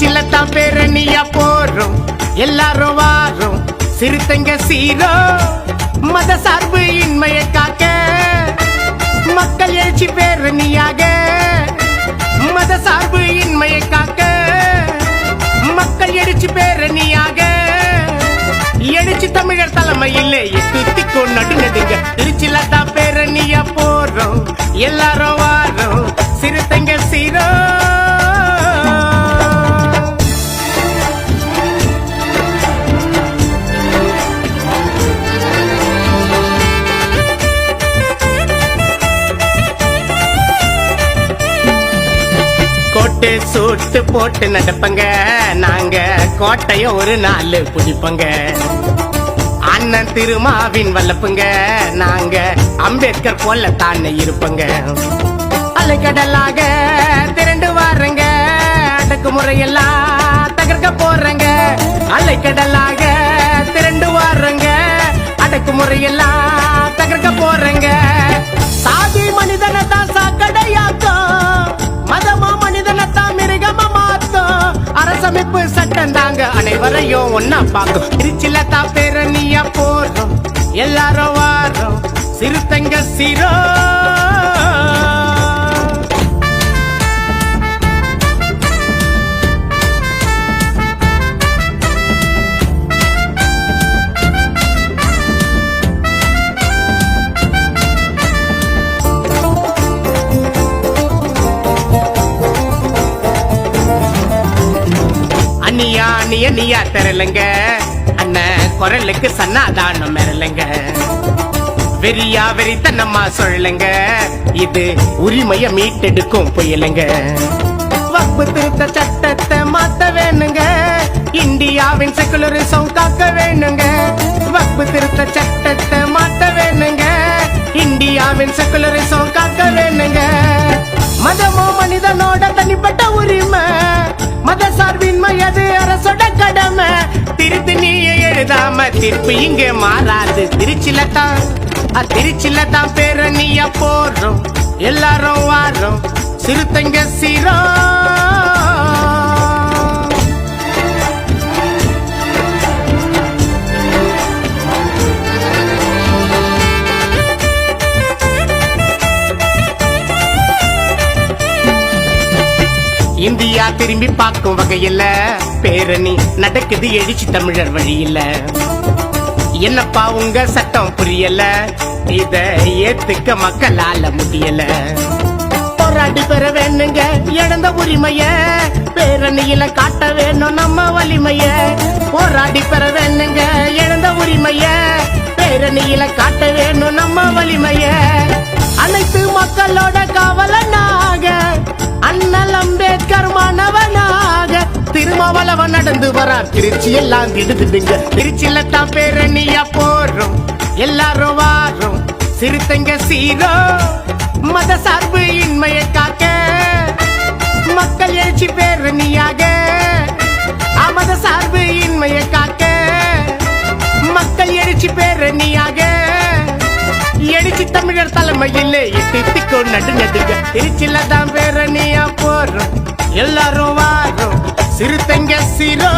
திருச்சில தான் பேரணியா போறோம். எல்லாரும் வாரும். சிறுத்தைங்க சீரோ மத சார்பு இன்மையை காக்க. மக்கள் எழுச்சி பேரணியாக மத சார்பு இன்மையை காக்க. மக்கள் எழுச்சி பேரணியாக எழுச்சி தமிழர் தலைமையில் எட்டுத்திக்கோ நடுநடுங்க. திருச்சில தான் பேரணியா போறோம். எல்லாரும் போட்டு சூட்டு போட்டு நடப்பங்க. நாங்க கோட்டைய ஒரு நாள் பிடிப்பங்க. அண்ணன் திருமாவின் வல்லப்புங்க நாங்க அம்பேத்கர் போல தானே இருப்பங்க. அலைக்கடலாக திரண்டு வாருங்க. அடக்குமுறையெல்லாம் தகர்க்க போறங்க. அலைக்கடலாக திரண்டு வாருங்க. அடக்குமுறையெல்லாம் வரையும் ஒன்னா பார்க்கும். திருச்சில தான் பேரணியா போறோம் எல்லாரும் வாரோம். சிறுத்தைங்க சீரோ அண்ணியா அண்ணிய நீயா தெரலுங்க. அண்ணன் குரலுக்கு சன்னாதானம் மெரலங்க வெறியா வெறித்தனமா சொல்லுங்க இது உரிமைய மீட்டெடுக்கும் புயலுங்க. வப்பு திருத்த சட்டத்தை மாத்த வேணுங்க. இந்தியாவின் செகுலரிசம் காக்க வேணுங்க. வப்பு திருத்த சட்டத்தை மாத்த வேணுங்க. இந்தியாவின் செகுலரிசம் காக்க வேணுங்க. மதமோ மனிதனோட தனிப்பட்ட உரிமை. மத சார்பின்மை அது. தீர்ப்பு இங்க மாறாது. திருச்சில தான் திருச்சில தான் பேரணியா போறோம். எல்லாரும் வாரோம். சிறுத்தைங்க சீரோ. இந்தியா திரும்பி பார்க்கும் வகையில பேரணி நடக்குது எழுச்சி தமிழர் வழியில. என்னப்பா உங்க சட்டம் புரியல? இத ஏத்துக்க மக்களால முடியல. போராடி பெற வேணுங்க இழந்த உரிமைய. பேரணியில காட்ட வேணும் நம்ம வலிமைய. போராடி பெற வேணுங்க இழந்த உரிமைய. பேரணியில காட்ட வேணும் நம்ம வலிமைய. அனைத்து மக்களோட காவலன்னா திருமாவளவன் நடந்து வரா திருச்சி எல்லாம் திடுதுங்க திருச்சியில தான் பேரணியா போறோம். எல்லாரும் வாரும். சிறுத்தைங்க சீரோ மத சார்பு இன்மையை காக்க. மக்கள் எழுச்சி பேரணியாக அமத சார்பு இன்மையை காக்க. மக்கள் எழுச்சி பேரணியாக எழுச்சி தமிழர் தலைமையில் எட்டித்திக்கோ நடு நடுங்க திருச்சியில தான் பேரணியா போறோம். எல்லாரும் வா சிறுத்தைங்க சிரோ